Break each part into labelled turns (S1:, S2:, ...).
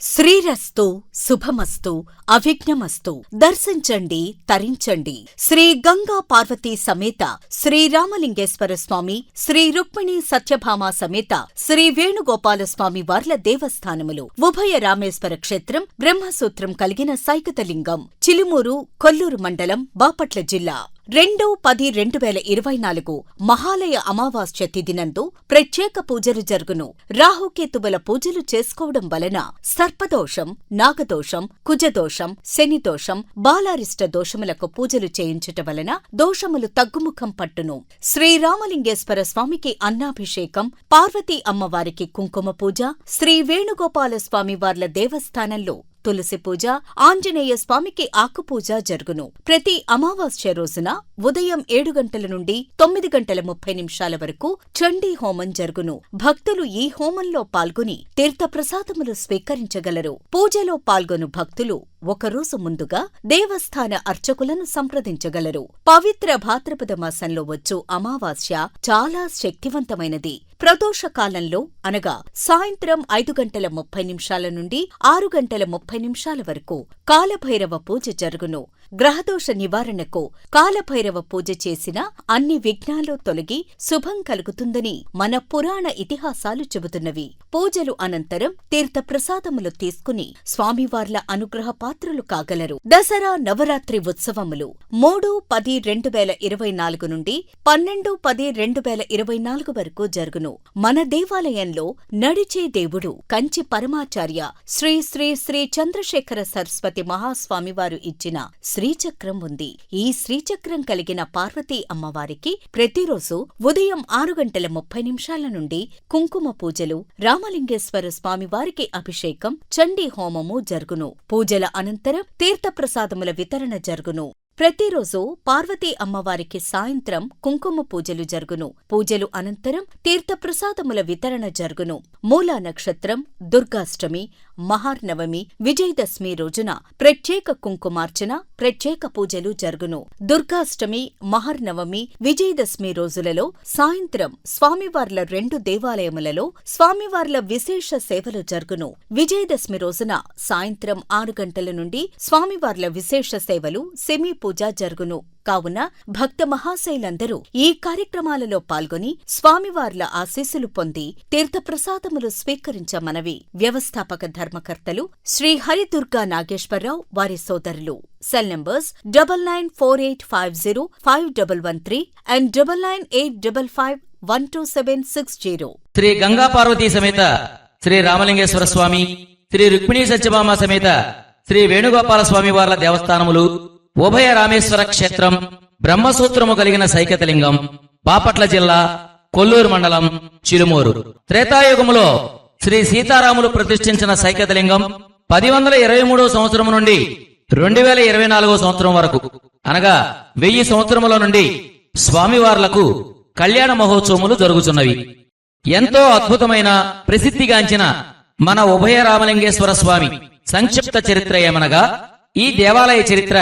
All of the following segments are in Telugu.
S1: శ్రీరస్తు శుభమస్తు అవిఘ్నమస్తు. దర్శించండి తరించండి. శ్రీ గంగా పార్వతీ సమేత శ్రీ రామలింగేశ్వర స్వామి శ్రీ రుక్మిణి సత్యభామ సమేత శ్రీ వేణుగోపాల స్వామి వార్ల దేవస్థానములు. ఉభయ రామేశ్వర క్షేత్రం బ్రహ్మసూత్రం కలిగిన సైకతలింగం. చిలుమూరు కొల్లూరు మండలం బాపట్ల జిల్లా. రెండు పది రెండు వేల ఇరవై నాలుగు మహాలయ అమావాస్య తిథినందు ప్రత్యేక పూజలు జరుగును. రాహుకేతువుల పూజలు చేసుకోవడం వలన సర్పదోషం నాగదోషం కుజదోషం శనిదోషం బాలారిష్ట దోషములకు పూజలు చేయించుట వలన దోషములు తగ్గుముఖం పట్టును. శ్రీరామలింగేశ్వర స్వామికి అన్నాభిషేకం పార్వతీ అమ్మవారికి కుంకుమ పూజ శ్రీ వేణుగోపాల స్వామి వార్ల దేవస్థానంలో తులసి పూజ ఆంజనేయ స్వామికి ఆకుపూజ జరుగును. ప్రతి అమావాస్య రోజున ఉదయం ఏడు గంటల నుండి తొమ్మిది గంటల ముప్పై నిమిషాల వరకు చండీ హోమం జరుగును. భక్తులు ఈ హోమంలో పాల్గొని తీర్థప్రసాదములు స్వీకరించగలరు. పూజలో పాల్గొను భక్తులు ఒకరోజు ముందుగా దేవస్థాన అర్చకులను సంప్రదించగలరు. పవిత్ర భాద్రపద మాసంలో వచ్చు అమావాస్య చాలా శక్తివంతమైనది. ప్రదోష కాలంలో అనగా సాయంత్రం ఐదు గంటల ముప్పై నిమిషాల నుండి ఆరు గంటల ముప్పై నిమిషాల వరకు కాలభైరవ పూజ జరుగును. గ్రహదోష నివారణకు కాలభైరవ పూజ చేసిన అన్ని విఘ్నాలు తొలగి శుభం కలుగుతుందని మన పురాణ ఇతిహాసాలు చెబుతున్నవి. పూజలు అనంతరం తీర్థప్రసాదములు తీసుకుని స్వామివార్ల అనుగ్రహ పాత్రులు కాగలరు. దసరా నవరాత్రి ఉత్సవములు మూడు పది రెండు వేల ఇరవై నాలుగు నుండి పన్నెండు పది రెండు వేల ఇరవై నాలుగు వరకు జరుగును. మన దేవాలయంలో నడిచే దేవుడు కంచి పరమాచార్య శ్రీ శ్రీ శ్రీ చంద్రశేఖర సరస్వతి మహాస్వామివారు ఇచ్చిన శ్రీచక్రం ఉంది. ఈ శ్రీచక్రం కలిగిన పార్వతీ అమ్మవారికి ప్రతిరోజు ఉదయం ఆరు గంటల ముప్పై నిమిషాల నుండి కుంకుమ పూజలు రామలింగేశ్వర స్వామివారికి అభిషేకం చండీ హోమము జరుగును. పూజల అనంతరం తీర్థప్రసాదముల వితరణ జరుగును. ప్రతిరోజు పార్వతీ అమ్మవారికి సాయంత్రం కుంకుమ పూజలు జరుగును. పూజలు అనంతరం తీర్థప్రసాదముల వితరణ జరుగును. మూలా నక్షత్రం దుర్గాష్టమి మహార్నవమి విజయదశమి రోజున ప్రత్యేక కుంకుమార్చన ప్రత్యేక పూజలు జరుగును. దుర్గాష్టమి మహార్నవమి విజయదశమి రోజులలో సాయంత్రం స్వామివార్ల రెండు దేవాలయములలో స్వామివార్ల విశేష సేవలు జరుగును. విజయదశమి రోజున సాయంత్రం ఆరు గంటల నుండి స్వామివార్ల విశేష సేవలు సెమీ పూజ జరుగును. కావున భక్త మహాశైలందరూ ఈ కార్యక్రమాలలో పాల్గొని స్వామివార్ల ఆశీస్సులు పొంది తీర్థప్రసాదములు స్వీకరించమనవి వ్యవస్థాపక ధర్మకర్తలు శ్రీ హరిదుర్గా నాగేశ్వరరావు వారి సోదరులు. Cell numbers double nine four eight five zero five double one three and double nine eight double five one two seven six zero.
S2: Sri Ganga Parvati సమేత శ్రీ రామలింగేశ్వర స్వామి శ్రీ రుక్మిణీ సత్యభామ సమేత శ్రీ వేణుగోపాల స్వామి వార్ల దేవస్థానములు ఉభయ రామేశ్వర క్షేత్రం బ్రహ్మసూత్రము కలిగిన సైకతలింగం బాపట్ల జిల్లా కొల్లూరు మండలం చిలుమూరు త్రేతాయుగములో శ్రీ సీతారాములు ప్రతిష్ఠించిన సైకతలింగం పది వందల ఇరవై మూడో సంవత్సరం నుండి రెండు వేల ఇరవై నాలుగో సంవత్సరం వరకు. అనగా వెయ్యి సంవత్సరముల నుండి స్వామివార్లకు కళ్యాణ మహోత్సవములు జరుగుతున్నవి ఎంతో అద్భుతమైన ప్రసిద్ధిగాంచిన మన ఉభయ రామలింగేశ్వర స్వామి సంక్షిప్త చరిత్ర ఏమనగా ఈ దేవాలయ చరిత్ర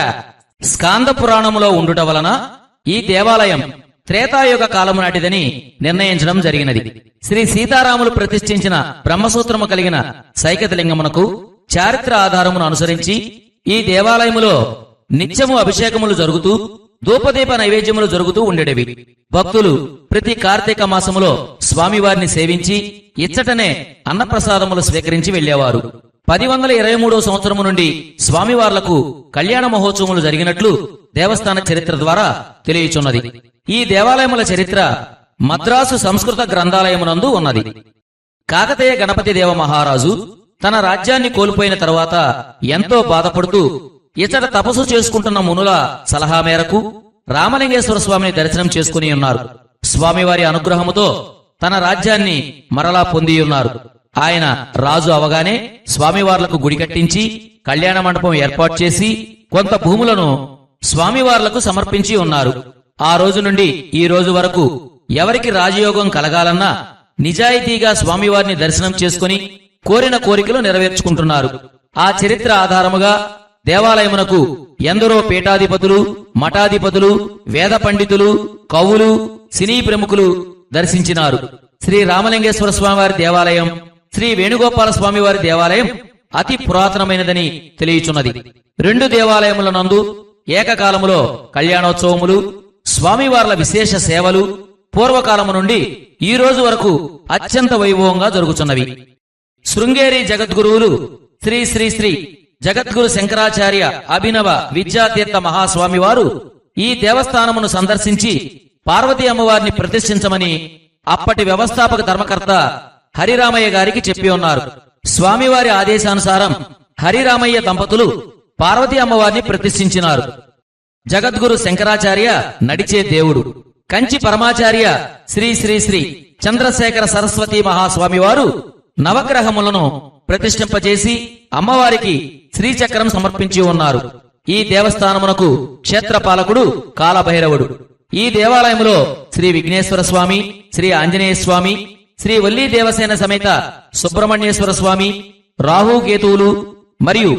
S2: స్కాంద పురాణములో ఉండుట వలన ఈ దేవాలయం త్రేతాయుగ కాలము నాటిదని నిర్ణయించడం జరిగినది. శ్రీ సీతారాములు ప్రతిష్ఠించిన బ్రహ్మసూత్రము కలిగిన సైకతలింగమునకు చారిత్ర ఆధారమును అనుసరించి ఈ దేవాలయములో నిత్యము అభిషేకములు జరుగుతూ ధూపదీప నైవేద్యములు జరుగుతూ ఉండేటివి. భక్తులు ప్రతి కార్తీక మాసములో స్వామివారిని సేవించి ఇచ్చటనే అన్నప్రసాదములు స్వీకరించి వెళ్ళేవారు పది వందల ఇరవై మూడో సంవత్సరము నుండి స్వామివార్లకు కళ్యాణ మహోత్సవములు జరిగినట్లు దేవస్థాన చరిత్ర ద్వారా తెలియచున్నది. ఈ దేవాలయముల చరిత్ర మద్రాసు సంస్కృత గ్రంథాలయమునందు ఉన్నది. కాకతీయ గణపతి దేవ మహారాజు తన రాజ్యాన్ని కోల్పోయిన తరువాత ఎంతో బాధపడుతూ ఇతర తపస్సు చేసుకుంటున్న మునుల సలహా మేరకు రామలింగేశ్వర స్వామిని దర్శనం చేసుకుని ఉన్నారు. స్వామివారి అనుగ్రహముతో తన రాజ్యాన్ని మరలా పొంది ఉన్నారు ఆయన రాజు అవగానే స్వామివార్లకు గుడి కట్టించి కళ్యాణ మండపం ఏర్పాటు చేసి కొంత భూములను స్వామివార్లకు సమర్పించి ఉన్నారు. ఆ రోజు నుండి ఈ రోజు వరకు ఎవరికి రాజయోగం కలగాలన్నా నిజాయితీగా స్వామివారిని దర్శనం చేసుకుని కోరిన కోరికలు నెరవేర్చుకుంటున్నారు. ఆ చరిత్ర ఆధారముగా దేవాలయమునకు ఎందరో పీఠాధిపతులు మఠాధిపతులు వేద పండితులు కవులు సినీ ప్రముఖులు దర్శించినారు. శ్రీ రామలింగేశ్వర స్వామివారి దేవాలయం శ్రీ వేణుగోపాల స్వామివారి దేవాలయం అతి పురాతనమైనదని తెలియచున్నది. రెండు దేవాలయముల నందు ఏకకాలములో కళ్యాణోత్సవములు స్వామివార్ల విశేష సేవలు పూర్వకాలము నుండి ఈ రోజు వరకు అత్యంత వైభవంగా జరుగుతున్నవి శృంగేరి జగద్గురువులు శ్రీ శ్రీ శ్రీ జగద్గురు శంకరాచార్య అభినవ విద్యాతీర్థ మహాస్వామివారు ఈ దేవస్థానమును సందర్శించి పార్వతీ అమ్మవారిని ప్రతిష్ఠించమని అప్పటి వ్యవస్థాపక ధర్మకర్త హరిరామయ్య గారికి చెప్పి ఉన్నారు. స్వామివారి ఆదేశానుసారం హరిరామయ్య దంపతులు పార్వతీ అమ్మవారిని ప్రతిష్ఠించినారు. జగద్గురు శంకరాచార్య నడిచే దేవుడు. కంచి పరమాచార్య శ్రీ శ్రీ శ్రీ చంద్రశేఖర సరస్వతి మహాస్వామివారు నవగ్రహములను ప్రతిష్ఠింపజేసి అమ్మవారికి శ్రీచక్రం సమర్పించి ఉన్నారు. ఈ దేవస్థానమునకు క్షేత్రపాలకుడు కాలభైరవుడు. ఈ దేవాలయములో శ్రీ విఘ్నేశ్వర స్వామి శ్రీ ఆంజనేయ స్వామి శ్రీ వల్లీ దేవసేన సమేత సుబ్రహ్మణ్యేశ్వర స్వామి రాహు కేతువులు మరియు